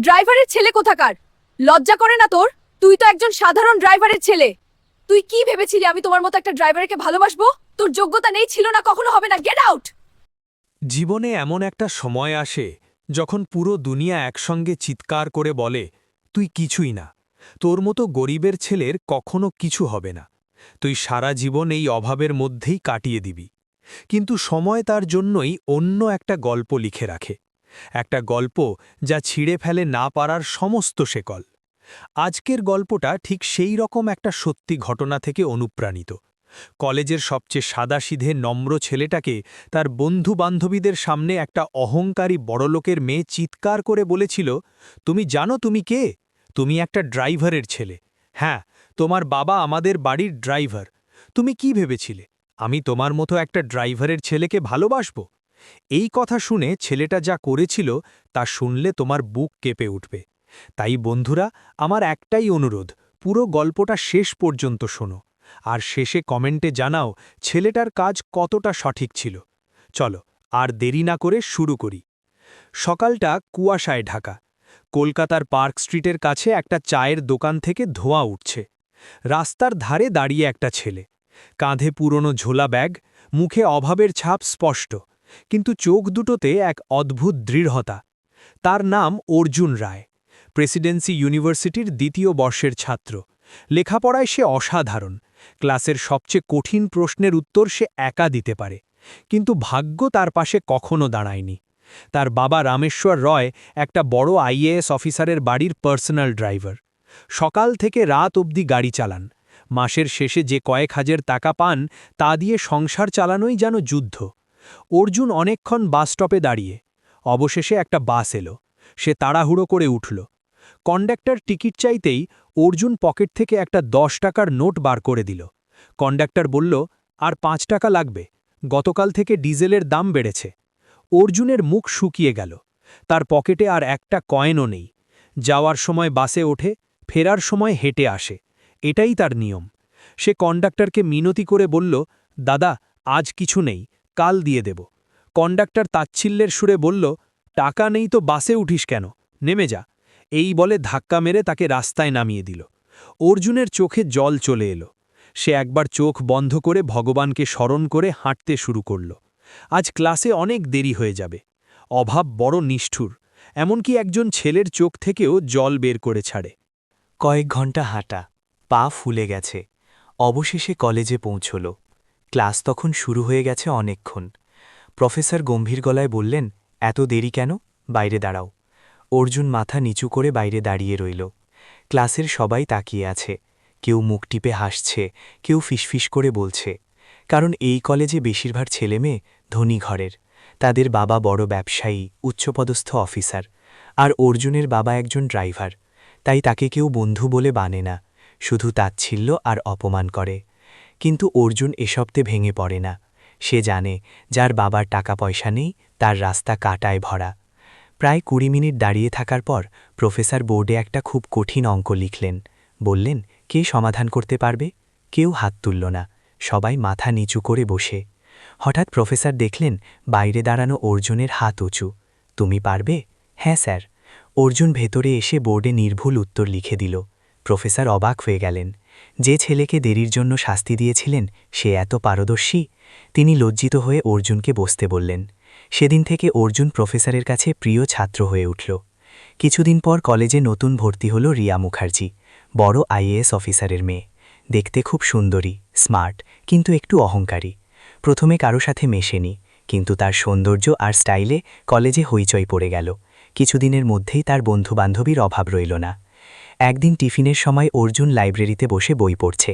ড্রাইভারের ছেলে কোথাকার? লজ্জা করে না তোর? তুই তো একজন সাধারণ ড্রাইভারের ছেলে। তুই কি ভেবেছিলি আমি তোমার মতো একটা ড্রাইভারকে ভালোবাসবো? তোর যোগ্যতা নেই ছিল না, কখনো হবে না। গেট আউট জীবনে এমন একটা সময় আসে যখন পুরো দুনিয়া একসঙ্গে চিৎকার করে বলে, তুই কিছুই না। তোর মতো গরিবের ছেলের কখনো কিছু হবে না। তুই সারা জীবন এই অভাবের মধ্যেই কাটিয়ে দিবি। কিন্তু সময় তার জন্যই অন্য একটা গল্প লিখে রাখে। একটা গল্প যা ছিঁড়ে ফেলে না পারার সমস্ত শেকল। আজকের গল্পটা ঠিক সেই রকম একটা সত্যি ঘটনা থেকে অনুপ্রাণিত। কলেজের সবচেয়ে সাদাসিধে নম্র ছেলেটাকে তার বন্ধু বান্ধবীদের সামনে একটা অহংকারী বড়লোকের মেয়ে চিৎকার করে বলেছিল, তুমি জানো তুমি কে? তুমি একটা ড্রাইভারের ছেলে। হ্যাঁ তোমার বাবা আমাদের বাড়ির ড্রাইভার। তুমি কি ভেবেছিলে? আমি তোমার মতো একটা ড্রাইভারের ছেলেকে ভালোবাসব? এই কথা শুনে ছেলেটা যা করেছিল তা শুনলে তোমার বুক কেঁপে উঠবে। তাই বন্ধুরা, আমার একটাই অনুরোধ, পুরো গল্পটা শেষ পর্যন্ত শোনো। আর শেষে কমেন্টে জানাও ছেলেটার কাজ কতটা সঠিক ছিল। চলো, আর দেরি না করে শুরু করি। সকালটা কুয়াশায় ঢাকা। কলকাতার পার্ক স্ট্রিটের কাছে একটা চায়ের দোকান থেকে ধোঁয়া উঠছে। রাস্তার ধারে দাঁড়িয়ে একটা ছেলে। কাঁধে পুরনো ঝোলা ব্যাগ, মুখে অভাবের ছাপ স্পষ্ট। কিন্তু চোখ দুটোতে এক অদ্ভুত দৃঢ়তা। তার নাম অর্জুন রায়। প্রেসিডেন্সি ইউনিভার্সিটির দ্বিতীয় বর্ষের ছাত্র। লেখাপড়ায় সে অসাধারণ। ক্লাসের সবচেয়ে কঠিন প্রশ্নের উত্তর সে একা দিতে পারে। কিন্তু ভাগ্য তার পাশে কখনো দাঁড়ায়নি। তার বাবা রামেশ্বর রয় একটা বড় আইএএস অফিসারের বাড়ির পার্সোনাল ড্রাইভার। সকাল থেকে রাত অবধি গাড়ি চালান। মাসের শেষে যে কয়েক হাজার টাকা পান, তা দিয়ে সংসার চালানোই যেন যুদ্ধ। অর্জুন অনেকক্ষণ বাসস্টপে দাঁড়িয়ে। অবশেষে একটা বাস এলো। সে তাড়াহুড়ো করে উঠল। কন্ডাক্টর টিকিট চাইতেই অর্জুন পকেট থেকে একটা দশ টাকার নোট বার করে দিল। কন্ডাক্টর বলল, আর পাঁচ টাকা লাগবে। গতকাল থেকে ডিজেলের দাম বেড়েছে। অর্জুনের মুখ শুকিয়ে গেল। তার পকেটে আর একটা কয়েনও নেই। যাওয়ার সময় বাসে ওঠে, ফেরার সময় হেঁটে আসে। এটাই তার নিয়ম। সে কন্ডাক্টরকে মিনতি করে বলল, দাদা, আজ কিছু নেই। কাল দিয়ে দেব। কন্ডাক্টর তাচ্ছিল্যের সুরে বলল, টাকা নেই তো বাসে উঠিস কেন? নেমে যা। এই বলে ধাক্কা মেরে তাকে রাস্তায় নামিয়ে দিল। অর্জুনের চোখে জল চলে এলো। সে একবার চোখ বন্ধ করে ভগবানকে স্মরণ করে হাঁটতে শুরু করল। আজ ক্লাসে অনেক দেরি হয়ে যাবে। অভাব বড় নিষ্ঠুর, এমনকি একজন ছেলের চোখ থেকেও জল বের করে ছাড়ে। কয়েক ঘণ্টা হাঁটা, পা ফুলে গেছে। অবশেষে কলেজে পৌঁছল। ক্লাস তখন শুরু হয়ে গেছে অনেকক্ষণ। প্রফেসর গম্ভীর গলায় বললেন, এত দেরি কেন? বাইরে দাঁড়াও। অর্জুন মাথা নিচু করে বাইরে দাঁড়িয়ে রইল। ক্লাসের সবাই তাকিয়ে আছে। কেউ মুখ টিপে হাসছে, কেউ ফিসফিস করে বলছে। কারণ এই কলেজে বেশিরভাগ ছেলেমেয়ে ধনী ঘরের। তাদের বাবা বড় ব্যবসায়ী, উচ্চপদস্থ অফিসার আর অর্জুনের বাবা একজন ড্রাইভার। তাই তাকে কেউ বন্ধু বলে বানে না। শুধু তাচ্ছিল্য আর অপমান করে। কিন্তু অর্জুন এসবতে ভেঙে পড়ে না। সে জানে যার বাবার টাকা পয়সা নেই, তার রাস্তা কাটায় ভরা। প্রায় কুড়ি মিনিট দাঁড়িয়ে থাকার পর প্রফেসর বোর্ডে একটা খুব কঠিন অঙ্ক লিখলেন। বললেন, কে সমাধান করতে পারবে? কেউ হাত তুলল না। সবাই মাথা নিচু করে বসে। হঠাৎ প্রফেসর দেখলেন, বাইরে দাঁড়ানো অর্জুনের হাত উঁচু। তুমি পারবে? হ্যাঁ স্যার। অর্জুন ভেতরে এসে বোর্ডে নির্ভুল উত্তর লিখে দিল। প্রফেসর অবাক হয়ে গেলেন। যে ছেলেকে দেরির জন্য শাস্তি দিয়েছিলেন, সে এত পারদর্শী। তিনি লজ্জিত হয়ে অর্জুনকে বসতে বললেন। সেদিন থেকে অর্জুন প্রফেসরের কাছে প্রিয় ছাত্র হয়ে উঠল। কিছুদিন পর কলেজে নতুন ভর্তি হল রিয়া মুখার্জি, বড় আইএএস অফিসারের মেয়ে। দেখতে খুব সুন্দরী, স্মার্ট, কিন্তু একটু অহংকারী। প্রথমে কারও সাথে মেশেনি, কিন্তু তার সৌন্দর্য আর স্টাইলে কলেজে হইচই পড়ে গেল। কিছুদিনের মধ্যেই তার বন্ধুবান্ধবীর অভাব রইল না। একদিন টিফিনের সময় অর্জুন লাইব্রেরিতে বসে বই পড়ছে।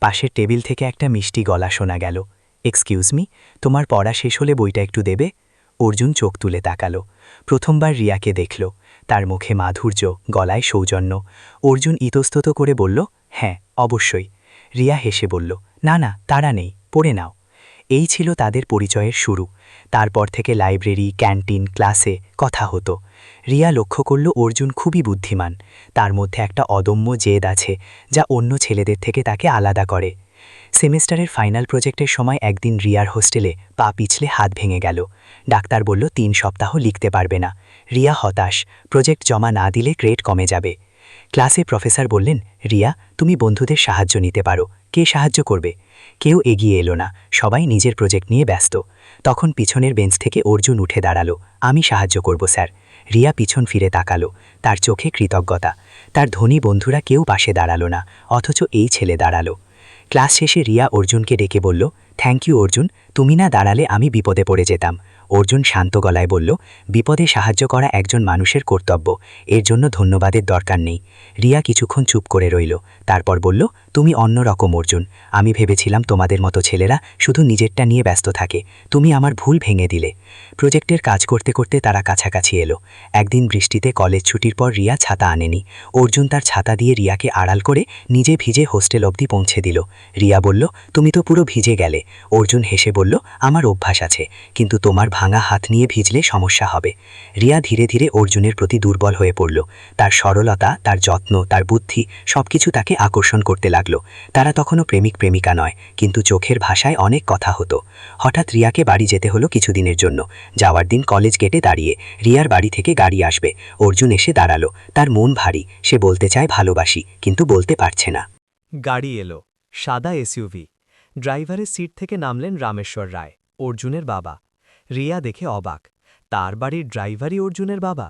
পাশের টেবিল থেকে একটা মিষ্টি গলা শোনা গেল। এক্সকিউজ মি, তোমার পড়া শেষ হলে বইটা একটু দেবে? অর্জুন চোখ তুলে তাকালো। প্রথমবার রিয়াকে দেখল। তার মুখে মাধুর্য, গলায় সৌজন্য। অর্জুন ইতস্তত করে বলল হ্যাঁ অবশ্যই। রিয়া হেসে বলল, না না তারা নেই, পড়ে নাও। এই ছিল তাদের পরিচয়ের শুরু। তারপর থেকে লাইব্রেরি, ক্যান্টিন, ক্লাসে কথা হতো। রিয়া লক্ষ্য করল অর্জুন খুবই বুদ্ধিমান। তার মধ্যে একটা অদম্য জেদ আছে, যা অন্য ছেলেদের থেকে তাকে আলাদা করে। সেমেস্টারের ফাইনাল প্রজেক্টের সময় একদিন রিয়ার হোস্টেলে পা পিছলে হাত ভেঙে গেল। ডাক্তার বলল, তিন সপ্তাহ লিখতে পারবে না। রিয়া হতাশ, প্রজেক্ট জমা না দিলে গ্রেড কমে যাবে। ক্লাসে প্রফেসর বললেন, রিয়া, তুমি বন্ধুদের সাহায্য নিতে পারো। কে সাহায্য করবে? কেউ এগিয়ে এলো না, সবাই নিজের প্রজেক্ট নিয়ে ব্যস্ত। তখন পিছনের বেঞ্চ থেকে অর্জুন উঠে দাঁড়াল, আমি সাহায্য করব, স্যার। রিয়া পিছন ফিরে তাকালো। তার চোখে কৃতজ্ঞতা। তার ধনী বন্ধুরা কেউ পাশে দাঁড়াল না, অথচ এই ছেলে দাঁড়াল। ক্লাস শেষে রিয়া অর্জুনকে ডেকে বলল, থ্যাংক ইউ অর্জুন, তুমি না দাঁড়ালে আমি বিপদে পড়ে যেতাম। অর্জুন শান্ত গলায় বলল, বিপদে সাহায্য করা একজন মানুষের কর্তব্য। এর জন্য ধন্যবাদের দরকার নেই। রিয়া কিছুক্ষণ চুপ করে রইল। তারপর বলল, তুমি অন্য রকম অর্জুন। আমি ভেবেছিলাম তোমাদের মতো ছেলেরা শুধু নিজেরটা নিয়ে ব্যস্ত থাকে। তুমি আমার ভুল ভেঙে দিলে। প্রজেক্টের কাজ করতে করতে তারা কাছাকাছি এলো। একদিন বৃষ্টিতে কলেজ ছুটির পর রিয়া ছাতা আনেনি। অর্জুন তার ছাতা দিয়ে রিয়াকে আড়াল করে নিজে ভিজে হোস্টেল অবধি পৌঁছে দিল। রিয়া বলল, তুমি তো পুরো ভিজে গেলে। অর্জুন হেসে বলল, আমার অভ্যাস আছে, কিন্তু তোমার ভাঙা হাত নিয়ে ভিজলে সমস্যা হবে। রিয়া ধীরে ধীরে অর্জুনের প্রতি দুর্বল হয়ে পড়ল। তার সরলতা, তার যত্ন, তার বুদ্ধি সবকিছু তাকে আকর্ষণ করতে লাগল। তারা তখনও প্রেমিক প্রেমিকা নয়, কিন্তু চোখের ভাষায় অনেক কথা হতো। হঠাৎ রিয়াকে বাড়ি যেতে হলো কিছুদিনের জন্য। যাওয়ার দিন কলেজ গেটে দাঁড়িয়ে রিয়ার বাড়ি থেকে গাড়ি আসবে। অর্জুন এসে দাঁড়াল। তার মন ভারী। সে বলতে চায়, ভালোবাসি, কিন্তু বলতে পারছে না। গাড়ি এলো। সাদা এসইউভি। ড্রাইভারের সিট থেকে নামলেন রামেশ্বর রায়, অর্জুনের বাবা। রিয়া দেখে অবাক। তার বাড়ির ড্রাইভারই অর্জুনের বাবা।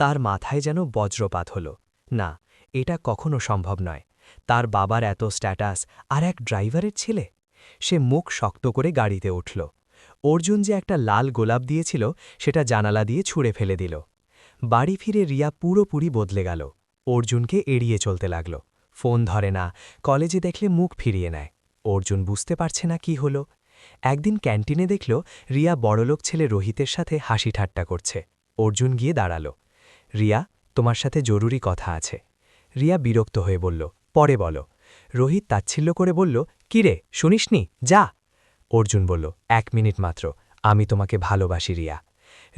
তার মাথায় যেন বজ্রপাত হল। না, এটা কখনো সম্ভব নয়। তার বাবার এত স্ট্যাটাস আর এক ড্রাইভারের ছেলে? সে মুখ শক্ত করে গাড়িতে উঠল। অর্জুন যে একটা লাল গোলাপ দিয়েছিল, সেটা জানালা দিয়ে ছুঁড়ে ফেলে দিল। বাড়ি ফিরে রিয়া পুরোপুরি বদলে গেল। অর্জুনকে এড়িয়ে চলতে লাগল। ফোন ধরে না, কলেজে দেখলে মুখ ফিরিয়ে নেয়। অর্জুন বুঝতে পারছে না কি হলো। একদিন ক্যান্টিনে দেখল রিয়া বড়লোক ছেলে রোহিতের সাথে হাসি ঠাট্টা করছে। অর্জুন গিয়ে দাঁড়াল। রিয়া, তোমার সাথে জরুরি কথা আছে। রিয়া বিরক্ত হয়ে বলল, পরে বলো। রোহিত তাচ্ছিল্য করে বলল, কিরে, শুনিসনি? যা। অর্জুন বলল, এক মিনিট মাত্র। আমি তোমাকে ভালোবাসি, রিয়া।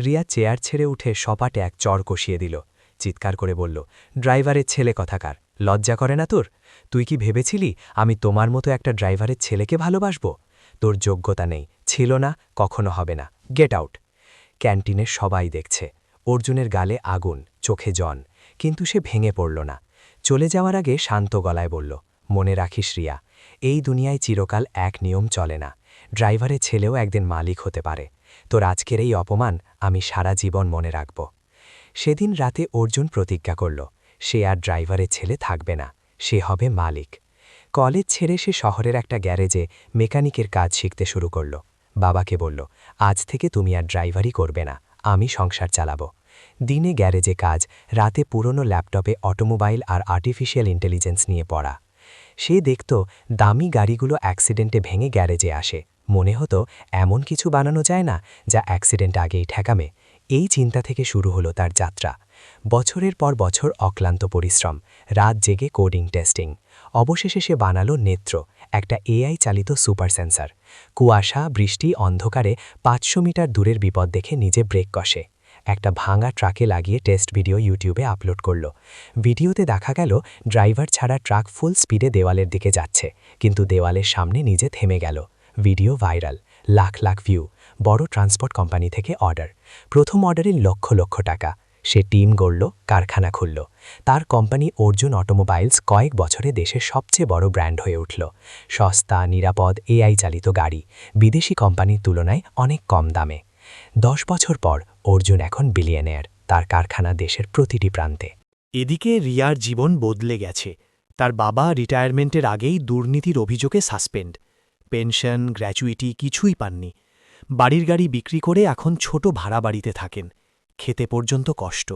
রিয়া চেয়ার ছেড়ে উঠে সপাটে এক চর কষিয়ে দিল। চিৎকার করে বলল, ড্রাইভারের ছেলে কথাকার। লজ্জা করে না তোর? তুই কি ভেবেছিলি আমি তোমার মতো একটা ড্রাইভারের ছেলেকে ভালোবাসব? তোর যোগ্যতা নেই। ছিল না, কখনো হবে না। গেট আউট ক্যান্টিনে সবাই দেখছে। অর্জুনের গালে আগুন, চোখে জন। কিন্তু সে ভেঙে পড়ল না। চলে যাওয়ার আগে শান্ত গলায় বলল, মনে রাখিস রিয়া, এই দুনিয়ায় চিরকাল এক নিয়ম চলে না। ড্রাইভারের ছেলেও একদিন মালিক হতে পারে। তোর আজকের এই অপমান আমি সারা জীবন মনে রাখব। সেদিন রাতে অর্জুন প্রতিজ্ঞা করল, সে আর ড্রাইভারের ছেলে থাকবে না। সে হবে মালিক। কলেজ ছেড়ে সে শহরের একটা গ্যারেজে মেকানিকের কাজ শিখতে শুরু করল। বাবাকে বলল, আজ থেকে তুমি আর ড্রাইভারই করবে না, আমি সংসার চালাবো। দিনে গ্যারেজে কাজ, রাতে পুরনো ল্যাপটপে অটোমোবাইল আর আর্টিফিশিয়াল ইন্টেলিজেন্স নিয়ে পড়া। সে দেখত দামি গাড়িগুলো অ্যাক্সিডেন্টে ভেঙে গ্যারেজে আসে। মনে হতো এমন কিছু বানানো যায় না যা অ্যাক্সিডেন্ট আগেই ঠেকামে এই চিন্তা থেকে শুরু হলো তার যাত্রা। বছরের পর বছর অক্লান্ত পরিশ্রম, রাত জেগে কোডিং, টেস্টিং। অবশেষে সে বানালো নেত্র, একটা এআই চালিত সুপার সেন্সার। কুয়াশা, বৃষ্টি, অন্ধকারে পাঁচশো মিটার দূরের বিপদ দেখে নিজে ব্রেক কষে। একটা ভাঙা ট্রাকে লাগিয়ে টেস্ট ভিডিও ইউটিউবে আপলোড করল। ভিডিওতে দেখা গেল, ড্রাইভার ছাড়া ট্রাক ফুল স্পিডে দেওয়ালের দিকে যাচ্ছে, কিন্তু দেওয়ালের সামনে নিজে থেমে গেল। Video viral, lakh lakh view, বড় ট্রান্সপোর্ট কোম্পানি থেকে অর্ডার। প্রথম অর্ডারের লক্ষ লক্ষ টাকা। সে টিম গড়ল, কারখানা খুলল। তার কোম্পানি অর্জুন অটোমোবাইলস কয়েক বছরে দেশের সবচেয়ে বড় ব্র্যান্ড হয়ে উঠল। সস্তা, নিরাপদ এআই চালিত গাড়ি বিদেশি কোম্পানির তুলনায় অনেক কম দামে। দশ বছর পর অর্জুন এখন বিলিয়নেয়ার, তার কারখানা দেশের প্রতিটি প্রান্তে। এদিকে রিয়ার জীবন বদলে গেছে। তার বাবা রিটায়ারমেন্টের আগেই দুর্নীতির অভিযোগে সাসপেন্ড। পেনশন, গ্র্যাচুইটি কিছুই পাননি। বাড়ির গাড়ি বিক্রি করে এখন ছোট ভাড়া বাড়িতে থাকেন। খেতে পর্যন্ত কষ্ট।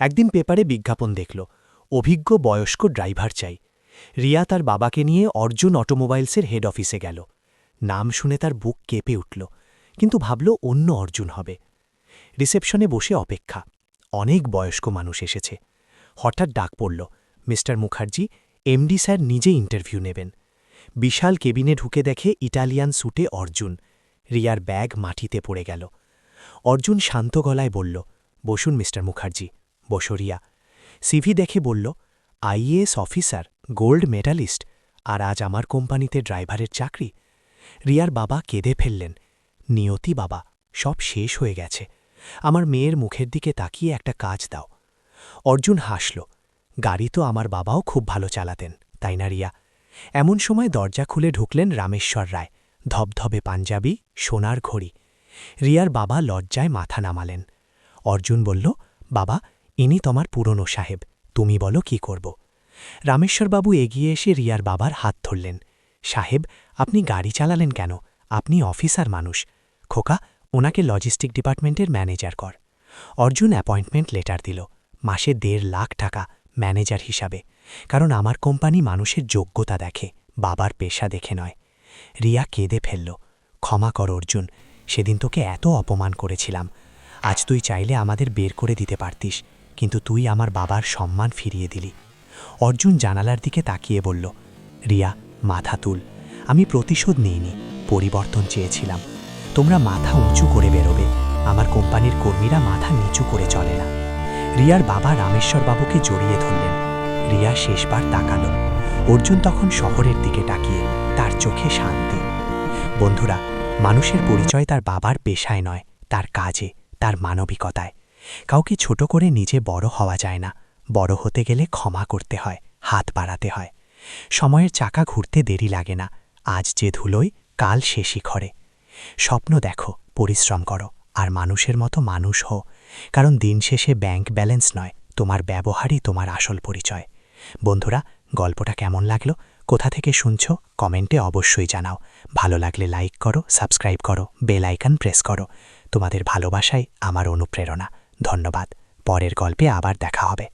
একদিন পেপারে বিজ্ঞাপন দেখল, অভিজ্ঞ বয়স্ক ড্রাইভার চাই। রিয়া তার বাবাকে নিয়ে অর্জুন অটোমোবাইলসের হেড অফিসে গেল। নাম শুনে তার বুক কেঁপে উঠল, কিন্তু ভাবল অন্য অর্জুন হবে। রিসেপশনে বসে অপেক্ষা, অনেক বয়স্ক মানুষ এসেছে। হঠাৎ ডাক পড়ল, মিস্টার মুখার্জি, এমডি স্যার নিজে ইন্টারভিউ নেবেন। বিশাল কেবিনে ঢুকে দেখে ইটালিয়ান স্যুটে অর্জুন, রিয়ার ব্যাগ মাটিতে পড়ে গেল। অর্জুন শান্ত গলায় বলল, বসুন মিস্টার মুখার্জি। বসরিয়া, সিভি দেখে বলল, আইএএস অফিসার, গোল্ড মেডালিস্ট, আর আজ আমার কোম্পানিতে ড্রাইভারের চাকরি। রিয়ার বাবা কেঁদে ফেললেন, নিয়তি বাবা, সব শেষ হয়ে গেছে। আমার মেয়ের মুখের দিকে তাকিয়ে একটা কাজ দাও। অর্জুন হাসল, গাড়ি তো আমার বাবাও খুব ভালো চালাতেন, তাই না রিয়া? এমন সময় দরজা খুলে ঢুকলেন রামেশ্বর রায়, ধবধবে পাঞ্জাবি, সোনার ঘড়ি। রিয়ার বাবা লজ্জায় মাথা নামালেন। অর্জুন বলল, বাবা, ইনি তোমার পুরনো সাহেব, তুমি বলো কি করব? রামেশ্বরবাবু এগিয়ে এসে রিয়ার বাবার হাত ধরলেন। সাহেব, আপনি গাড়ি চালালেন কেন? আপনি অফিসার মানুষ। খোকা, ওনাকে লজিস্টিক ডিপার্টমেন্টের ম্যানেজার কর। অর্জুন অ্যাপয়েন্টমেন্ট লেটার দিল, মাসে দেড় লাখ টাকা, ম্যানেজার হিসাবে। কারণ আমার কোম্পানি মানুষের যোগ্যতা দেখে, বাবার পেশা দেখে নয়। রিয়া কেঁদে ফেলল, ক্ষমা কর অর্জুন সেদিন তোকে এত অপমান করেছিলাম। আজ তুই চাইলে আমাদের বের করে দিতে পারতিস, কিন্তু তুই আমার বাবার সম্মান ফিরিয়ে দিলি। অর্জুন জানালার দিকে তাকিয়ে বলল, রিয়া, মাথা তুল। আমি প্রতিশোধ নিইনি, পরিবর্তন চেয়েছিলাম। তোমরা মাথা উঁচু করে বেরোবে। আমার কোম্পানির কর্মীরা মাথা নিচু করে চলে না। রিয়ার বাবা রামেশ্বর বাবুকে জড়িয়ে ধরলেন। রিয়া শেষবার তাকালো। অর্জুন তখন শহরের দিকে তাকিয়ে, তার চোখে শান্তি। বন্ধুরা মানুষের পরিচয় তার বাবার পেশায় নয়, তার কাজে, তার মানবিকতায়। কাউকে ছোট করে নিজে বড় হওয়া যায় না। বড় হতে গেলে ক্ষমা করতে হয়, হাত বাড়াতে হয়। সময়ের চাকা ঘুরতে দেরি লাগে না। আজ যে ধুলোয়, কাল সে শিখরে। স্বপ্ন দেখো, পরিশ্রম করো, আর মানুষের মতো মানুষ হো কারণ দিন শেষে ব্যাংক ব্যালেন্স নয়, তোমার ব্যবহারই তোমার আসল পরিচয়। বন্ধুরা, গল্পটা কেমন লাগল? কোথা থেকে শুনছ, কমেন্টে অবশ্যই জানাও। ভালো লাগলে লাইক করো, সাবস্ক্রাইব করো, বেল আইকন প্রেস করো। তোমাদের ভালোবাসাই আমার অনুপ্রেরণা। ধন্যবাদ। পরের গল্পে আবার দেখা হবে।